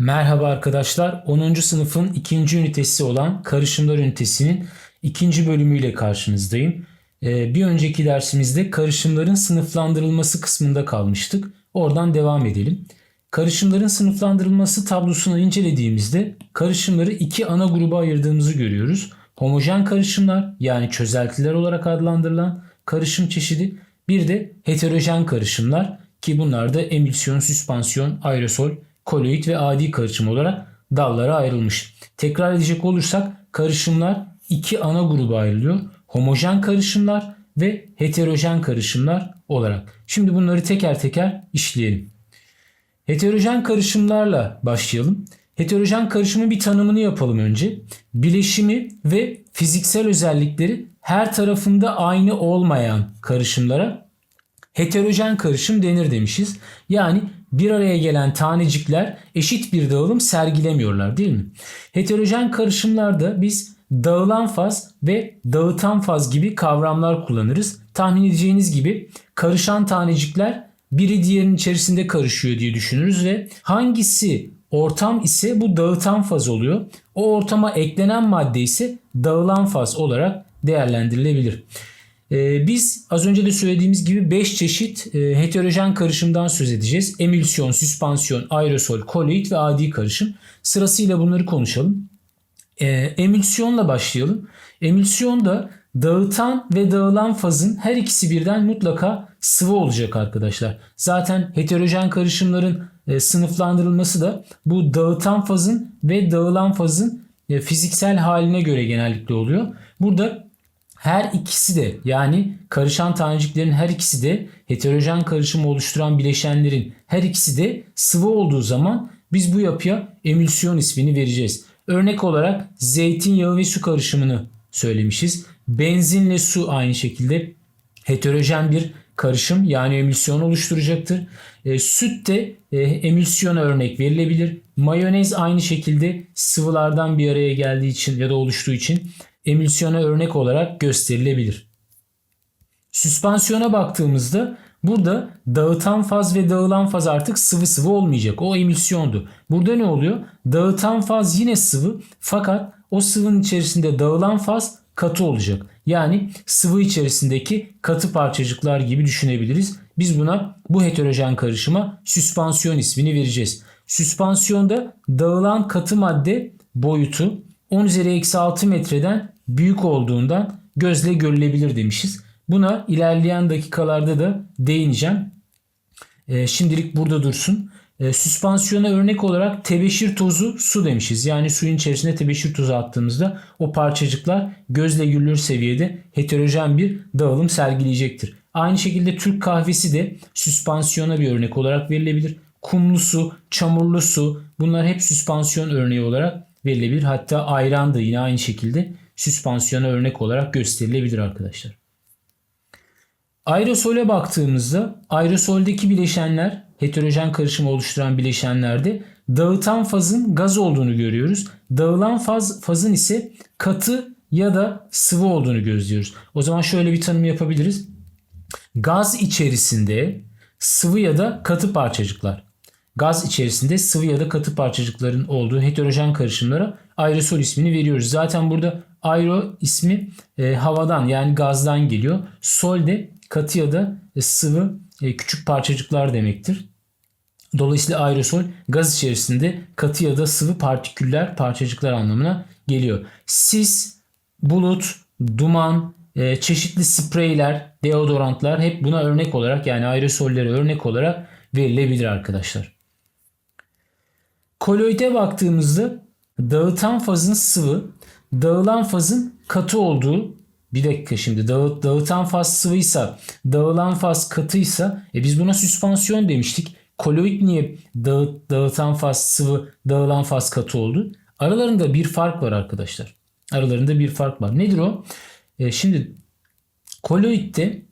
Merhaba arkadaşlar. 10. sınıfın ikinci ünitesi olan karışımlar ünitesinin ikinci bölümüyle karşınızdayım. Ee, bir önceki dersimizde karışımların sınıflandırılması kısmında kalmıştık. Oradan devam edelim. Karışımların sınıflandırılması tablosunu incelediğimizde karışımları iki ana gruba ayırdığımızı görüyoruz. Homojen karışımlar yani çözeltiler olarak adlandırılan karışım çeşidi bir de heterojen karışımlar ki bunlar da emülsiyon, süspansiyon, aerosol, koloid ve adi karışım olarak dallara ayrılmış. Tekrar edecek olursak karışımlar iki ana gruba ayrılıyor. Homojen karışımlar ve heterojen karışımlar olarak. Şimdi bunları teker teker işleyelim. Heterojen karışımlarla başlayalım. Heterojen karışımın bir tanımını yapalım önce. Bileşimi ve fiziksel özellikleri her tarafında aynı olmayan karışımlara heterojen karışım denir demişiz. Yani bir araya gelen tanecikler eşit bir dağılım sergilemiyorlar değil mi? Heterojen karışımlarda biz dağılan faz ve dağıtan faz gibi kavramlar kullanırız. Tahmin edeceğiniz gibi karışan tanecikler biri diğerinin içerisinde karışıyor diye düşünürüz ve hangisi ortam ise bu dağıtan faz oluyor. O ortama eklenen madde ise dağılan faz olarak değerlendirilebilir. Ee, biz az önce de söylediğimiz gibi 5 çeşit e, heterojen karışımdan söz edeceğiz. Emülsiyon, süspansiyon, aerosol, koloid ve adi karışım. Sırasıyla bunları konuşalım. Ee, emülsiyonla başlayalım. Emülsiyonda dağıtan ve dağılan fazın her ikisi birden mutlaka sıvı olacak arkadaşlar. Zaten heterojen karışımların e, sınıflandırılması da bu dağıtan fazın ve dağılan fazın e, fiziksel haline göre genellikle oluyor. Burada her ikisi de yani karışan taneciklerin her ikisi de heterojen karışımı oluşturan bileşenlerin her ikisi de sıvı olduğu zaman biz bu yapıya emülsiyon ismini vereceğiz. Örnek olarak zeytinyağı ve su karışımını söylemişiz. Benzinle su aynı şekilde heterojen bir karışım yani emülsiyon oluşturacaktır. E, süt de e, emülsiyona örnek verilebilir. Mayonez aynı şekilde sıvılardan bir araya geldiği için ya da oluştuğu için emülsiyona örnek olarak gösterilebilir. Süspansiyona baktığımızda burada dağıtan faz ve dağılan faz artık sıvı sıvı olmayacak. O emülsiyondu. Burada ne oluyor? Dağıtan faz yine sıvı fakat o sıvının içerisinde dağılan faz katı olacak. Yani sıvı içerisindeki katı parçacıklar gibi düşünebiliriz. Biz buna bu heterojen karışıma süspansiyon ismini vereceğiz. Süspansiyonda dağılan katı madde boyutu 10 üzeri eksi 6 metreden büyük olduğundan gözle görülebilir demişiz. Buna ilerleyen dakikalarda da değineceğim. E, şimdilik burada dursun. E, süspansiyona örnek olarak tebeşir tozu su demişiz. Yani suyun içerisine tebeşir tozu attığımızda o parçacıklar gözle görülür seviyede heterojen bir dağılım sergileyecektir. Aynı şekilde Türk kahvesi de süspansiyona bir örnek olarak verilebilir. Kumlu su, çamurlu su bunlar hep süspansiyon örneği olarak verilebilir. Hatta ayran da yine aynı şekilde süspansiyona örnek olarak gösterilebilir arkadaşlar. Aerosole baktığımızda aerosoldeki bileşenler heterojen karışımı oluşturan bileşenlerde dağıtan fazın gaz olduğunu görüyoruz. Dağılan faz fazın ise katı ya da sıvı olduğunu gözlüyoruz. O zaman şöyle bir tanım yapabiliriz. Gaz içerisinde sıvı ya da katı parçacıklar. Gaz içerisinde sıvı ya da katı parçacıkların olduğu heterojen karışımlara aerosol ismini veriyoruz. Zaten burada aero ismi e, havadan yani gazdan geliyor. Sol de katı ya da sıvı e, küçük parçacıklar demektir. Dolayısıyla aerosol gaz içerisinde katı ya da sıvı partiküller, parçacıklar anlamına geliyor. Sis, bulut, duman, e, çeşitli spreyler, deodorantlar hep buna örnek olarak yani aerosollere örnek olarak verilebilir arkadaşlar. Koloide baktığımızda dağıtan fazın sıvı, dağılan fazın katı olduğu bir dakika şimdi dağıt, dağıtan faz sıvıysa, dağılan faz katıysa e biz buna süspansiyon demiştik. Koloid niye dağıt, dağıtan faz sıvı, dağılan faz katı oldu? Aralarında bir fark var arkadaşlar. Aralarında bir fark var. Nedir o? E, şimdi koloidde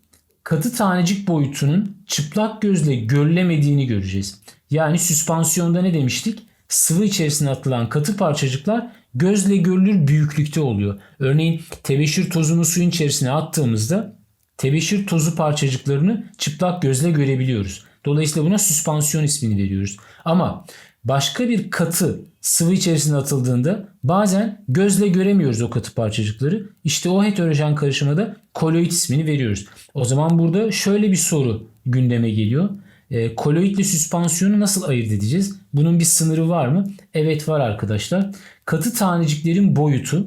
katı tanecik boyutunun çıplak gözle görülemediğini göreceğiz. Yani süspansiyonda ne demiştik? Sıvı içerisine atılan katı parçacıklar gözle görülür büyüklükte oluyor. Örneğin tebeşir tozunu suyun içerisine attığımızda tebeşir tozu parçacıklarını çıplak gözle görebiliyoruz. Dolayısıyla buna süspansiyon ismini veriyoruz. Ama Başka bir katı sıvı içerisine atıldığında bazen gözle göremiyoruz o katı parçacıkları. İşte o heterojen karışıma da koloid ismini veriyoruz. O zaman burada şöyle bir soru gündeme geliyor. E, koloidle süspansiyonu nasıl ayırt edeceğiz? Bunun bir sınırı var mı? Evet var arkadaşlar. Katı taneciklerin boyutu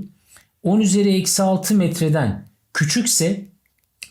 10 üzeri eksi 6 metreden küçükse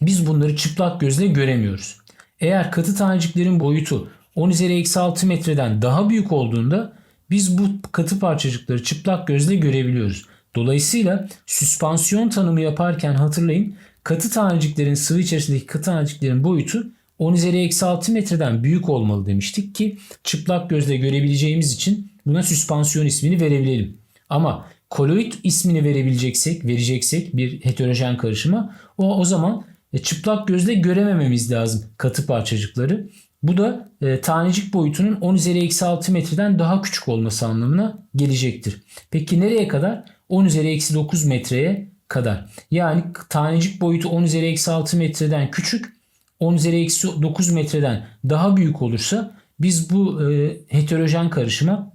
biz bunları çıplak gözle göremiyoruz. Eğer katı taneciklerin boyutu 10 üzeri eksi 6 metreden daha büyük olduğunda biz bu katı parçacıkları çıplak gözle görebiliyoruz. Dolayısıyla süspansiyon tanımı yaparken hatırlayın katı taneciklerin sıvı içerisindeki katı taneciklerin boyutu 10 üzeri eksi 6 metreden büyük olmalı demiştik ki çıplak gözle görebileceğimiz için buna süspansiyon ismini verebilelim. Ama koloid ismini verebileceksek, vereceksek bir heterojen karışıma o, o zaman e, çıplak gözle göremememiz lazım katı parçacıkları. Bu da e, tanecik boyutunun 10 üzeri eksi 6 metreden daha küçük olması anlamına gelecektir. Peki nereye kadar? 10 üzeri eksi 9 metreye kadar. Yani tanecik boyutu 10 üzeri eksi 6 metreden küçük, 10 üzeri eksi 9 metreden daha büyük olursa biz bu e, heterojen karışıma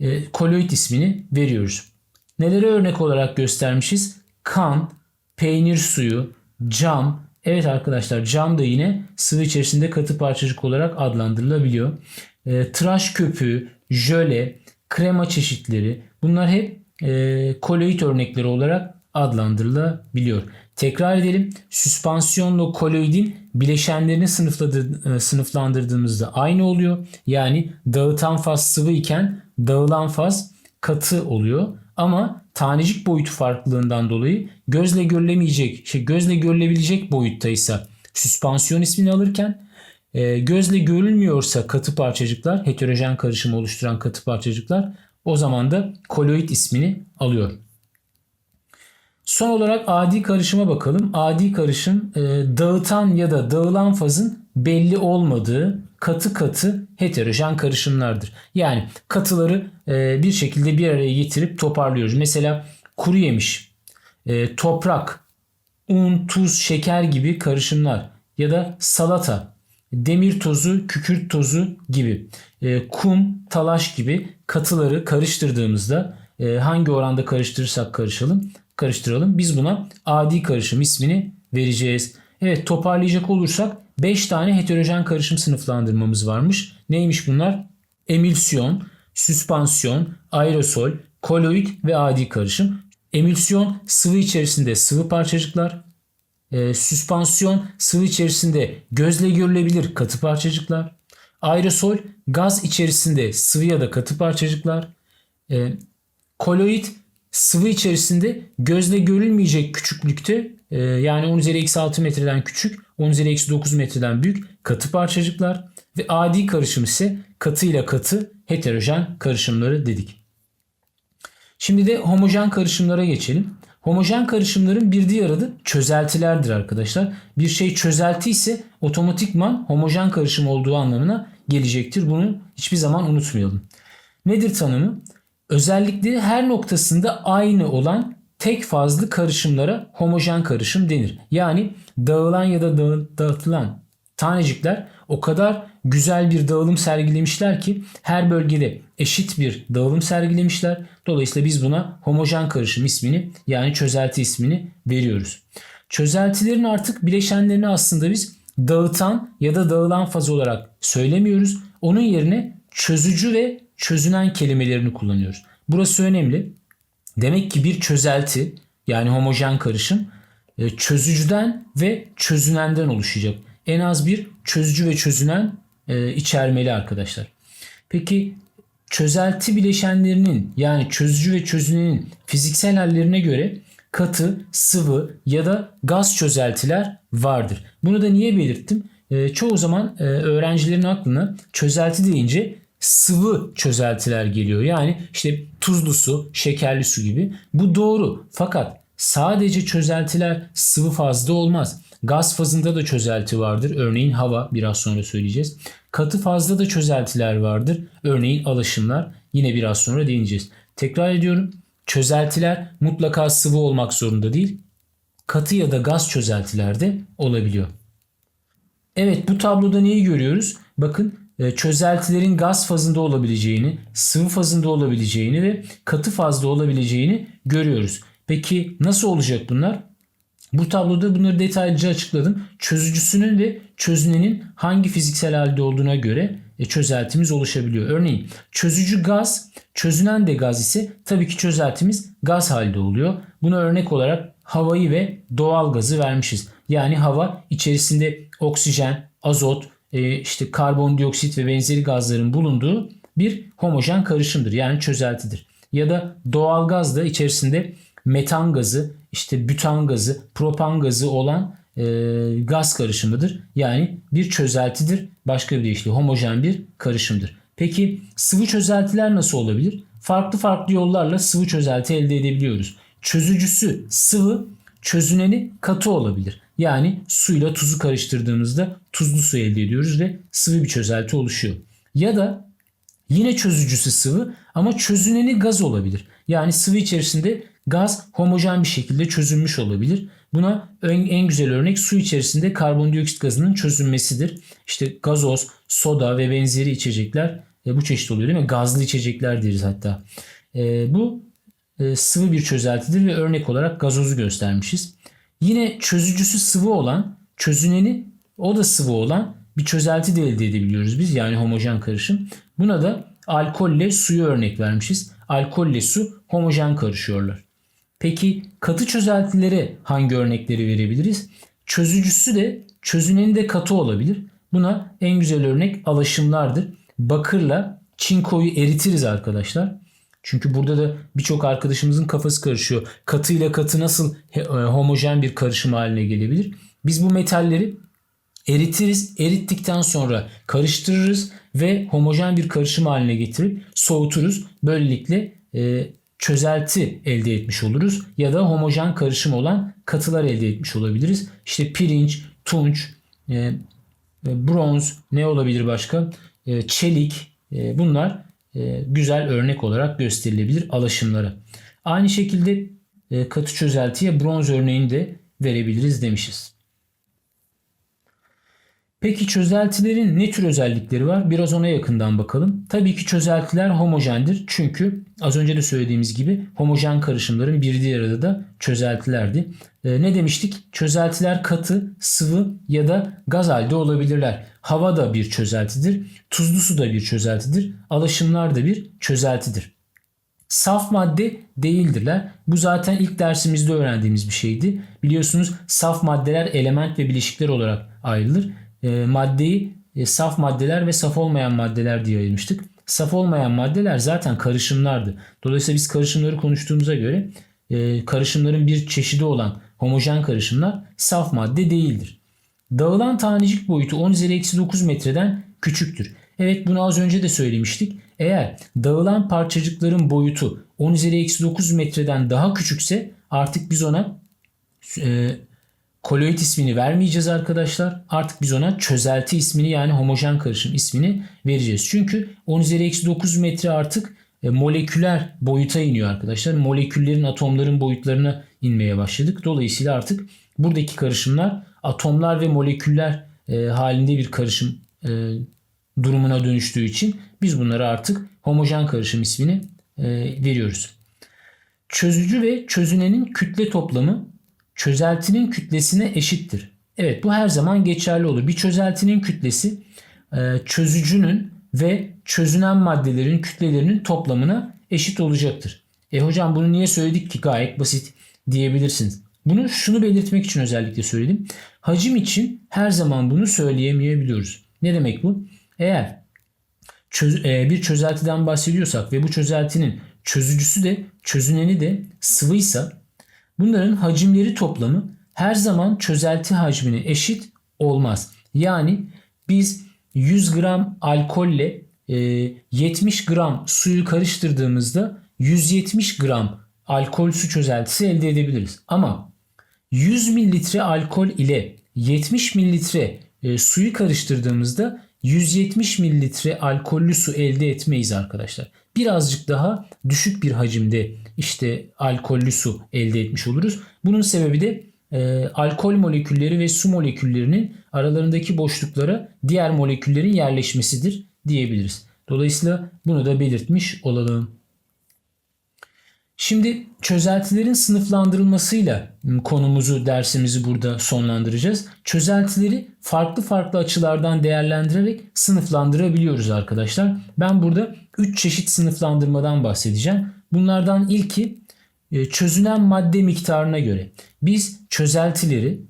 e, koloid ismini veriyoruz. Nelere örnek olarak göstermişiz? Kan, peynir suyu, cam. Evet arkadaşlar cam da yine sıvı içerisinde katı parçacık olarak adlandırılabiliyor. E, tıraş köpüğü, jöle, krema çeşitleri bunlar hep e, koloid örnekleri olarak adlandırılabiliyor. Tekrar edelim. Süspansiyonla koloidin bileşenlerini e, sınıflandırdığımızda aynı oluyor. Yani dağıtan faz sıvı iken dağılan faz katı oluyor. Ama tanecik boyutu farklılığından dolayı gözle görülemeyecek, şey gözle görülebilecek boyuttaysa süspansiyon ismini alırken e, gözle görülmüyorsa katı parçacıklar, heterojen karışımı oluşturan katı parçacıklar o zaman da koloid ismini alıyor. Son olarak adi karışıma bakalım. Adi karışım e, dağıtan ya da dağılan fazın belli olmadığı katı katı heterojen karışımlardır. Yani katıları e, bir şekilde bir araya getirip toparlıyoruz. Mesela kuru yemiş, e, toprak, un, tuz, şeker gibi karışımlar ya da salata, demir tozu, kükürt tozu gibi, e, kum, talaş gibi katıları karıştırdığımızda e, hangi oranda karıştırırsak karışalım, karıştıralım. Biz buna adi karışım ismini vereceğiz. Evet toparlayacak olursak 5 tane heterojen karışım sınıflandırmamız varmış. Neymiş bunlar? Emülsiyon, süspansiyon, aerosol, koloid ve adi karışım. Emülsiyon sıvı içerisinde sıvı parçacıklar. E, süspansiyon sıvı içerisinde gözle görülebilir katı parçacıklar. Aerosol gaz içerisinde sıvı ya da katı parçacıklar. E, koloid sıvı içerisinde gözle görülmeyecek küçüklükte e, yani 10 üzeri eksi 6 metreden küçük 10 üzeri eksi 9 metreden büyük katı parçacıklar ve adi karışım ise katı ile katı heterojen karışımları dedik. Şimdi de homojen karışımlara geçelim. Homojen karışımların bir diğer adı çözeltilerdir arkadaşlar. Bir şey çözelti ise otomatikman homojen karışım olduğu anlamına gelecektir. Bunu hiçbir zaman unutmayalım. Nedir tanımı? Özellikleri her noktasında aynı olan tek fazlı karışımlara homojen karışım denir. Yani dağılan ya da dağıtılan tanecikler o kadar güzel bir dağılım sergilemişler ki her bölgede eşit bir dağılım sergilemişler. Dolayısıyla biz buna homojen karışım ismini yani çözelti ismini veriyoruz. Çözeltilerin artık bileşenlerini aslında biz dağıtan ya da dağılan faz olarak söylemiyoruz. Onun yerine çözücü ve çözünen kelimelerini kullanıyoruz. Burası önemli. Demek ki bir çözelti yani homojen karışım e, çözücüden ve çözünenden oluşacak. En az bir çözücü ve çözünen e, içermeli arkadaşlar. Peki çözelti bileşenlerinin yani çözücü ve çözünenin fiziksel hallerine göre katı, sıvı ya da gaz çözeltiler vardır. Bunu da niye belirttim? E, çoğu zaman öğrencilerin aklına çözelti deyince sıvı çözeltiler geliyor. Yani işte tuzlu su, şekerli su gibi. Bu doğru. Fakat sadece çözeltiler sıvı fazda olmaz. Gaz fazında da çözelti vardır. Örneğin hava biraz sonra söyleyeceğiz. Katı fazda da çözeltiler vardır. Örneğin alaşımlar yine biraz sonra değineceğiz. Tekrar ediyorum. Çözeltiler mutlaka sıvı olmak zorunda değil. Katı ya da gaz çözeltiler de olabiliyor. Evet bu tabloda neyi görüyoruz? Bakın çözeltilerin gaz fazında olabileceğini, sıvı fazında olabileceğini ve katı fazda olabileceğini görüyoruz. Peki nasıl olacak bunlar? Bu tabloda bunları detaylıca açıkladım. Çözücüsünün ve çözünenin hangi fiziksel halde olduğuna göre e, çözeltimiz oluşabiliyor. Örneğin çözücü gaz, çözünen de gaz ise tabii ki çözeltimiz gaz halde oluyor. Buna örnek olarak havayı ve doğal gazı vermişiz. Yani hava içerisinde oksijen, azot, e, işte karbondioksit ve benzeri gazların bulunduğu bir homojen karışımdır. Yani çözeltidir. Ya da doğal gaz da içerisinde metan gazı, işte bütan gazı, propan gazı olan e, gaz karışımıdır. Yani bir çözeltidir. Başka bir deyişle homojen bir karışımdır. Peki sıvı çözeltiler nasıl olabilir? Farklı farklı yollarla sıvı çözelti elde edebiliyoruz. Çözücüsü sıvı, çözüneni katı olabilir. Yani suyla tuzu karıştırdığımızda tuzlu su elde ediyoruz ve sıvı bir çözelti oluşuyor. Ya da yine çözücüsü sıvı ama çözüneni gaz olabilir. Yani sıvı içerisinde gaz homojen bir şekilde çözülmüş olabilir. Buna en, en güzel örnek su içerisinde karbondioksit gazının çözünmesidir. İşte gazoz, soda ve benzeri içecekler e, bu çeşit oluyor değil mi? Gazlı içecekler deriz hatta. E, bu e, sıvı bir çözeltidir ve örnek olarak gazozu göstermişiz. Yine çözücüsü sıvı olan, çözüneni o da sıvı olan bir çözelti de elde edebiliyoruz biz. Yani homojen karışım. Buna da alkolle suyu örnek vermişiz. Alkolle su homojen karışıyorlar. Peki katı çözeltilere hangi örnekleri verebiliriz? Çözücüsü de çözüneni de katı olabilir. Buna en güzel örnek alaşımlardır. Bakırla çinkoyu eritiriz arkadaşlar. Çünkü burada da birçok arkadaşımızın kafası karışıyor. Katı ile katı nasıl homojen bir karışım haline gelebilir? Biz bu metalleri eritiriz. Erittikten sonra karıştırırız ve homojen bir karışım haline getirip soğuturuz. Böylelikle e, çözelti elde etmiş oluruz ya da homojen karışım olan katılar elde etmiş olabiliriz. İşte pirinç, tunç, e, e, bronz ne olabilir başka? E, çelik e, bunlar e, güzel örnek olarak gösterilebilir alaşımlara. Aynı şekilde e, katı çözeltiye bronz örneğini de verebiliriz demişiz. Peki çözeltilerin ne tür özellikleri var? Biraz ona yakından bakalım. Tabii ki çözeltiler homojendir. Çünkü az önce de söylediğimiz gibi homojen karışımların bir diğer adı da çözeltilerdi. Ee, ne demiştik? Çözeltiler katı, sıvı ya da gaz halde olabilirler. Hava da bir çözeltidir. Tuzlu su da bir çözeltidir. Alaşımlar da bir çözeltidir. Saf madde değildirler. Bu zaten ilk dersimizde öğrendiğimiz bir şeydi. Biliyorsunuz saf maddeler element ve bileşikler olarak ayrılır e, maddeyi e, saf maddeler ve saf olmayan maddeler diye ayırmıştık. Saf olmayan maddeler zaten karışımlardı. Dolayısıyla biz karışımları konuştuğumuza göre e, karışımların bir çeşidi olan homojen karışımlar saf madde değildir. Dağılan tanecik boyutu 10 üzeri eksi 9 metreden küçüktür. Evet bunu az önce de söylemiştik. Eğer dağılan parçacıkların boyutu 10 üzeri eksi 9 metreden daha küçükse artık biz ona e, koloid ismini vermeyeceğiz arkadaşlar. Artık biz ona çözelti ismini yani homojen karışım ismini vereceğiz. Çünkü 10 üzeri eksi 9 metre artık e, moleküler boyuta iniyor arkadaşlar. Moleküllerin atomların boyutlarına inmeye başladık. Dolayısıyla artık buradaki karışımlar atomlar ve moleküller e, halinde bir karışım e, durumuna dönüştüğü için biz bunlara artık homojen karışım ismini veriyoruz. Çözücü ve çözünenin kütle toplamı çözeltinin kütlesine eşittir. Evet bu her zaman geçerli olur. Bir çözeltinin kütlesi e, çözücünün ve çözünen maddelerin kütlelerinin toplamına eşit olacaktır. E hocam bunu niye söyledik ki gayet basit diyebilirsiniz. Bunu şunu belirtmek için özellikle söyledim. Hacim için her zaman bunu söyleyemeyebiliyoruz. Ne demek bu? Eğer çöz, e, bir çözeltiden bahsediyorsak ve bu çözeltinin çözücüsü de çözüneni de sıvıysa Bunların hacimleri toplamı her zaman çözelti hacmine eşit olmaz. Yani biz 100 gram alkolle 70 e, gram suyu karıştırdığımızda 170 gram alkol su çözeltisi elde edebiliriz. Ama 100 mililitre alkol ile 70 mililitre e, suyu karıştırdığımızda 170 mililitre alkollü su elde etmeyiz arkadaşlar. Birazcık daha düşük bir hacimde işte alkollü su elde etmiş oluruz. Bunun sebebi de e, alkol molekülleri ve su moleküllerinin aralarındaki boşluklara diğer moleküllerin yerleşmesidir diyebiliriz. Dolayısıyla bunu da belirtmiş olalım. Şimdi çözeltilerin sınıflandırılmasıyla konumuzu, dersimizi burada sonlandıracağız. Çözeltileri farklı farklı açılardan değerlendirerek sınıflandırabiliyoruz arkadaşlar. Ben burada 3 çeşit sınıflandırmadan bahsedeceğim. Bunlardan ilki e, çözünen madde miktarına göre. Biz çözeltileri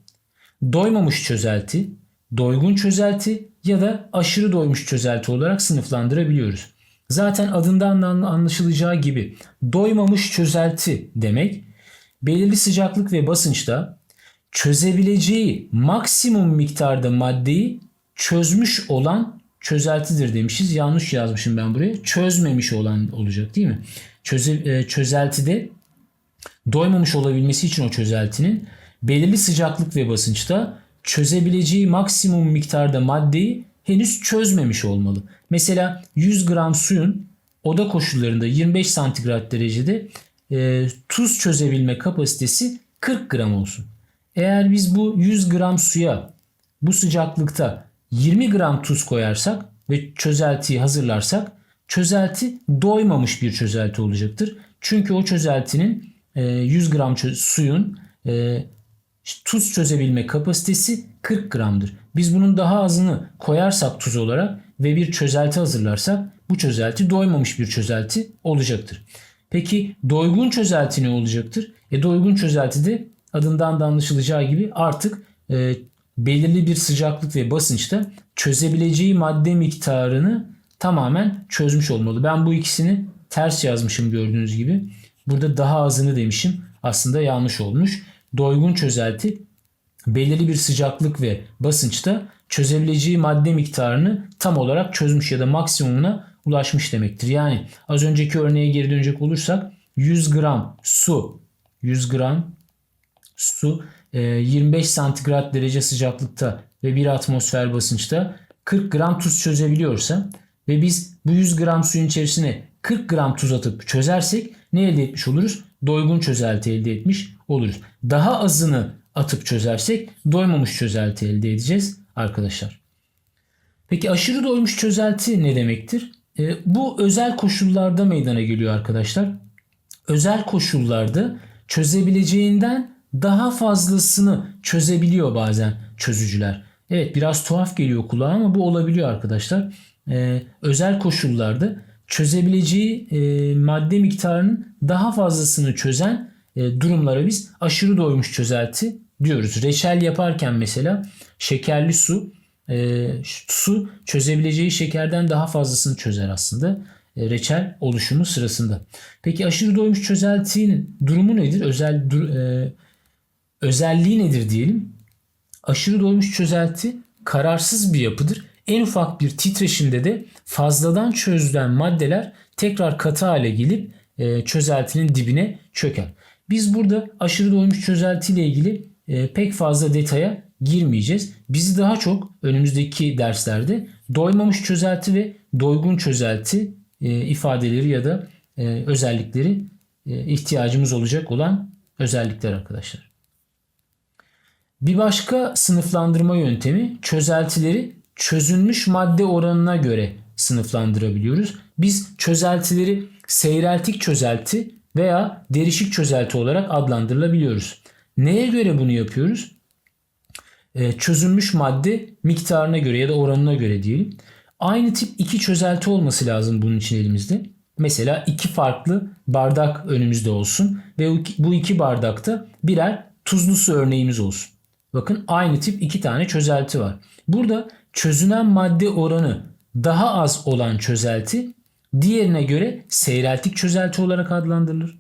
doymamış çözelti, doygun çözelti ya da aşırı doymuş çözelti olarak sınıflandırabiliyoruz. Zaten adından anlaşılacağı gibi doymamış çözelti demek belirli sıcaklık ve basınçta çözebileceği maksimum miktarda maddeyi çözmüş olan çözeltidir demişiz. Yanlış yazmışım ben buraya. Çözmemiş olan olacak değil mi? Çöze, e, çözeltide doymamış olabilmesi için o çözeltinin belirli sıcaklık ve basınçta çözebileceği maksimum miktarda maddeyi henüz çözmemiş olmalı. Mesela 100 gram suyun oda koşullarında 25 santigrat derecede e, tuz çözebilme kapasitesi 40 gram olsun. Eğer biz bu 100 gram suya bu sıcaklıkta 20 gram tuz koyarsak ve çözeltiyi hazırlarsak çözelti doymamış bir çözelti olacaktır. Çünkü o çözeltinin 100 e, gram suyun e, tuz çözebilme kapasitesi 40 gramdır. Biz bunun daha azını koyarsak tuz olarak ve bir çözelti hazırlarsak bu çözelti doymamış bir çözelti olacaktır. Peki doygun çözelti ne olacaktır? E doygun çözelti de adından da anlaşılacağı gibi artık e, belirli bir sıcaklık ve basınçta çözebileceği madde miktarını tamamen çözmüş olmalı. Ben bu ikisini ters yazmışım gördüğünüz gibi. Burada daha azını demişim. Aslında yanlış olmuş. Doygun çözelti belirli bir sıcaklık ve basınçta çözebileceği madde miktarını tam olarak çözmüş ya da maksimumuna ulaşmış demektir. Yani az önceki örneğe geri dönecek olursak 100 gram su 100 gram su 25 e, santigrat derece sıcaklıkta ve 1 atmosfer basınçta 40 gram tuz çözebiliyorsa ve biz bu 100 gram suyun içerisine 40 gram tuz atıp çözersek ne elde etmiş oluruz? Doygun çözelti elde etmiş oluruz. Daha azını atıp çözersek doymamış çözelti elde edeceğiz arkadaşlar. Peki aşırı doymuş çözelti ne demektir? E, bu özel koşullarda meydana geliyor arkadaşlar. Özel koşullarda çözebileceğinden daha fazlasını çözebiliyor bazen çözücüler. Evet biraz tuhaf geliyor kulağa ama bu olabiliyor arkadaşlar. Ee, özel koşullarda çözebileceği e, madde miktarının daha fazlasını çözen e, durumlara biz aşırı doymuş çözelti diyoruz. Reçel yaparken mesela şekerli su e, su çözebileceği şekerden daha fazlasını çözer aslında e, reçel oluşumu sırasında. Peki aşırı doymuş çözeltinin durumu nedir? Özel dur, e, özelliği nedir diyelim? Aşırı doymuş çözelti kararsız bir yapıdır. En ufak bir titreşimde de fazladan çözülen maddeler tekrar katı hale gelip e, çözeltinin dibine çöker. Biz burada aşırı doymuş çözelti ile ilgili e, pek fazla detaya girmeyeceğiz. Bizi daha çok önümüzdeki derslerde doymamış çözelti ve doygun çözelti e, ifadeleri ya da özellikleri ihtiyacımız olacak olan özellikler arkadaşlar. Bir başka sınıflandırma yöntemi çözeltileri çözülmüş madde oranına göre sınıflandırabiliyoruz. Biz çözeltileri seyreltik çözelti veya derişik çözelti olarak adlandırılabiliyoruz. Neye göre bunu yapıyoruz? Ee, çözülmüş madde miktarına göre ya da oranına göre diyelim. Aynı tip iki çözelti olması lazım bunun için elimizde. Mesela iki farklı bardak önümüzde olsun ve bu iki bardakta birer tuzlu su örneğimiz olsun. Bakın aynı tip iki tane çözelti var. Burada çözünen madde oranı daha az olan çözelti diğerine göre seyreltik çözelti olarak adlandırılır.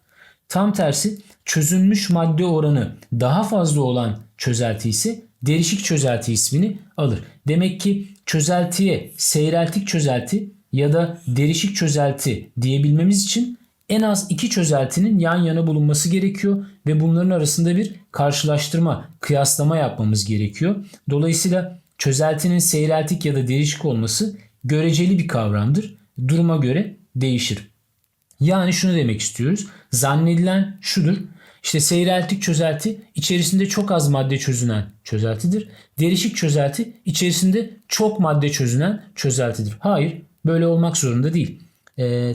Tam tersi çözülmüş madde oranı daha fazla olan çözelti ise derişik çözelti ismini alır. Demek ki çözeltiye seyreltik çözelti ya da derişik çözelti diyebilmemiz için en az iki çözeltinin yan yana bulunması gerekiyor ve bunların arasında bir karşılaştırma, kıyaslama yapmamız gerekiyor. Dolayısıyla çözeltinin seyreltik ya da derişik olması göreceli bir kavramdır. Duruma göre değişir. Yani şunu demek istiyoruz. Zannedilen şudur. İşte seyreltik çözelti içerisinde çok az madde çözünen çözeltidir. Derişik çözelti içerisinde çok madde çözünen çözeltidir. Hayır böyle olmak zorunda değil. Ee,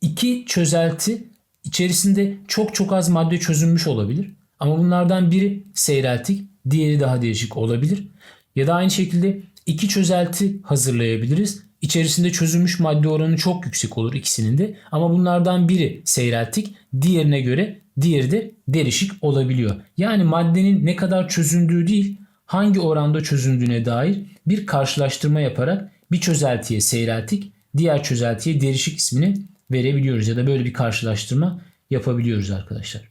iki çözelti içerisinde çok çok az madde çözünmüş olabilir. Ama bunlardan biri seyreltik, diğeri daha değişik olabilir. Ya da aynı şekilde iki çözelti hazırlayabiliriz. İçerisinde çözülmüş madde oranı çok yüksek olur ikisinin de. Ama bunlardan biri seyreltik, diğerine göre diğeri de derişik olabiliyor. Yani maddenin ne kadar çözündüğü değil, hangi oranda çözündüğüne dair bir karşılaştırma yaparak bir çözeltiye seyreltik, diğer çözeltiye derişik ismini verebiliyoruz ya da böyle bir karşılaştırma yapabiliyoruz arkadaşlar.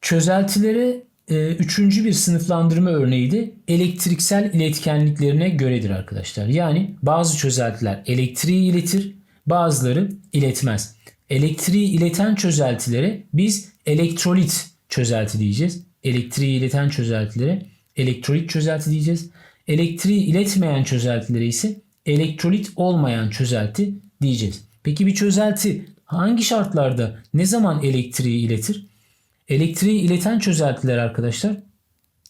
Çözeltilere e, üçüncü bir sınıflandırma örneği de elektriksel iletkenliklerine göredir arkadaşlar. Yani bazı çözeltiler elektriği iletir, bazıları iletmez. Elektriği ileten çözeltilere biz elektrolit çözelti diyeceğiz. Elektriği ileten çözeltilere elektrolit çözelti diyeceğiz. Elektriği iletmeyen çözeltilere ise elektrolit olmayan çözelti diyeceğiz. Peki bir çözelti hangi şartlarda ne zaman elektriği iletir? Elektriği ileten çözeltiler arkadaşlar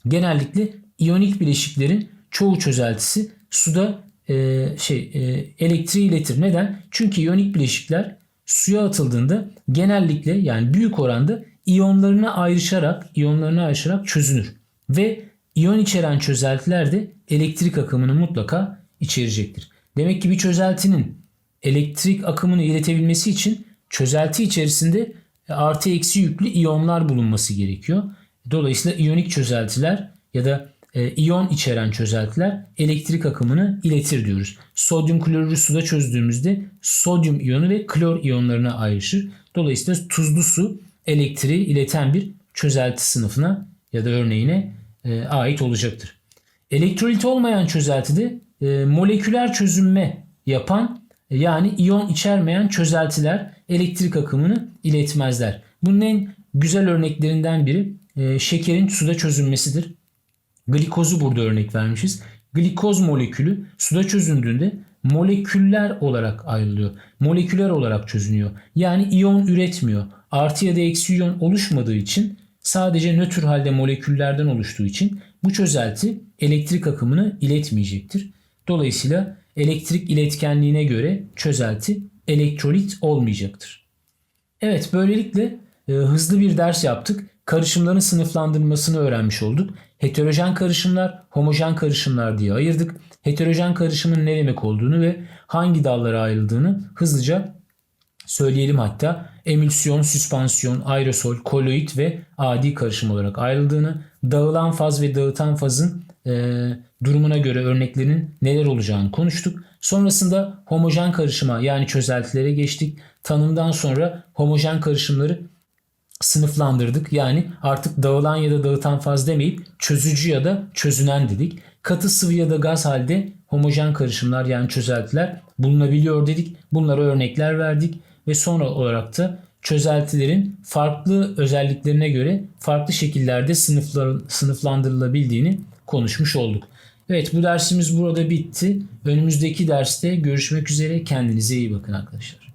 genellikle iyonik bileşiklerin çoğu çözeltisi suda e, şey e, elektriği iletir. Neden? Çünkü iyonik bileşikler suya atıldığında genellikle yani büyük oranda iyonlarına ayrışarak iyonlarına ayrışarak çözünür. Ve iyon içeren çözeltiler de elektrik akımını mutlaka içerecektir. Demek ki bir çözeltinin elektrik akımını iletebilmesi için çözelti içerisinde artı eksi yüklü iyonlar bulunması gerekiyor. Dolayısıyla iyonik çözeltiler ya da e, iyon içeren çözeltiler elektrik akımını iletir diyoruz. Sodyum klorürü suda çözdüğümüzde sodyum iyonu ve klor iyonlarına ayrışır. Dolayısıyla tuzlu su elektriği ileten bir çözelti sınıfına ya da örneğine e, ait olacaktır. Elektrolit olmayan çözeltide e, moleküler çözünme yapan yani iyon içermeyen çözeltiler elektrik akımını iletmezler. Bunun en güzel örneklerinden biri e, şekerin suda çözünmesidir. Glikozu burada örnek vermişiz. Glikoz molekülü suda çözündüğünde moleküller olarak ayrılıyor. Moleküler olarak çözünüyor. Yani iyon üretmiyor. Artı ya da eksi iyon oluşmadığı için sadece nötr halde moleküllerden oluştuğu için bu çözelti elektrik akımını iletmeyecektir. Dolayısıyla elektrik iletkenliğine göre çözelti elektrolit olmayacaktır. Evet böylelikle e, hızlı bir ders yaptık. Karışımların sınıflandırılmasını öğrenmiş olduk. Heterojen karışımlar, homojen karışımlar diye ayırdık. Heterojen karışımın ne demek olduğunu ve hangi dallara ayrıldığını hızlıca söyleyelim hatta. Emülsiyon, süspansiyon, aerosol, koloid ve adi karışım olarak ayrıldığını, dağılan faz ve dağıtan fazın e, durumuna göre örneklerin neler olacağını konuştuk. Sonrasında homojen karışıma yani çözeltilere geçtik. Tanımdan sonra homojen karışımları sınıflandırdık. Yani artık dağılan ya da dağıtan faz demeyip çözücü ya da çözünen dedik. Katı sıvı ya da gaz halde homojen karışımlar yani çözeltiler bulunabiliyor dedik. Bunlara örnekler verdik ve sonra olarak da çözeltilerin farklı özelliklerine göre farklı şekillerde sınıflandırılabildiğini konuşmuş olduk. Evet bu dersimiz burada bitti. Önümüzdeki derste görüşmek üzere. Kendinize iyi bakın arkadaşlar.